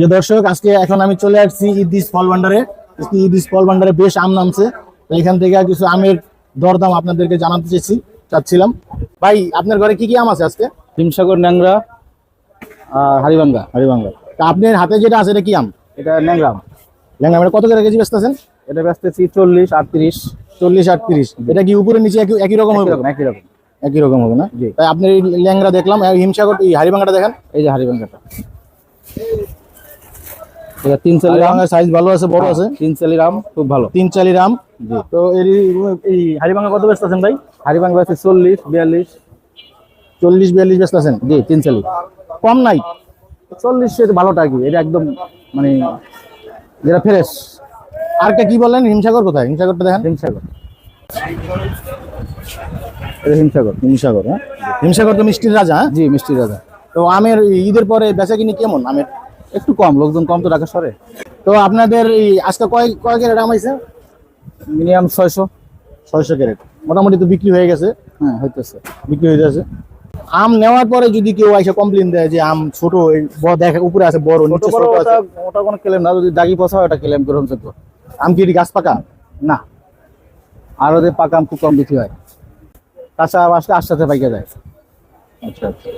প্রিয় দর্শক আজকে এখন আমি চলে আসছি ইদিস ফল ভান্ডারে। ইদিস ফল ভান্ডারে বেশ আম নামছে। তো এখান থেকে কিছু আমের দরদাম আপনাদেরকে জানাতে চেয়েছি চাচ্ছিলাম। ভাই আপনার ঘরে কি কি আম আছে আজকে? হিমসাগর ন্যাংরা আর হারিবাঙ্গা। হরিবাংলা তা আপনার হাতে যেটা আছে এটা কি আম? এটা ন্যাংরা ল্যাংড়া এটা কত করে কেজি বেচতেছেন? এটা বেচতেছি চল্লিশ আটত্রিশ। চল্লিশ আটত্রিশ। এটা কি উপরে নিচে একই একই রকম হবে? একই রকম। একই রকম হবে না। তাই আপনি এই ল্যাংড়া দেখলাম হিমসাগর এই হারিবাংলাটা দেখেন। এই যে হারিবাঙ্গাটা। এটা তিন সাইজ ভালো আছে বড় আছে। তিন চালি রাম খুব ভালো। তিন তো এর এই কত বেচতেছেন ভাই? হারিবাঙ্গা আছে চল্লিশ বিয়াল্লিশ। চল্লিশ বিয়াল্লিশ বেচতেছেন জি তিন চালি। কম নাই। ভালোটা কি এটা একদম মানে যেটা ফ্রেশ আর কি বললেন? হিমসাগর কোথায়? হিমসাগরটা দেখেন। হিমসাগর। এটা হিমসাগর। হিমসাগর হ্যাঁ? হিমসাগর তো মিষ্টির রাজা হ্যাঁ? জি মিষ্টি রাজা। তো আমের ঈদের পরে বেচা কিনি কেমন? আমের? একটু কম লোকজন কম তো ঢাকা সরে তো আপনাদের এই আজকে কয় কয় ক্যারেট আম হয়েছে? মিনিমাম ছয়শো। ছয়শো ক্যারেট। মোটামুটি তো বিক্রি হয়ে গেছে। হ্যাঁ হইতেছে। বিক্রি হয়ে যাচ্ছে। আম নেওয়ার পরে যদি কেউ এসে কমপ্লেন দেয় যে আম ছোট দেখে উপরে আছে বড় নিচে ছোট আছে। ওটা কোনো ক্লেম না। যদি দাগি পচা হয় ওটা ক্লেম গ্রহণযোগ্য আম কি গাছ পাকা? না। আর ওদের পাকা আম খুব কম বিক্রি হয়। কাঁচা আম আসলে আস্তে আস্তে পাইকে যায়। আচ্ছা আচ্ছা।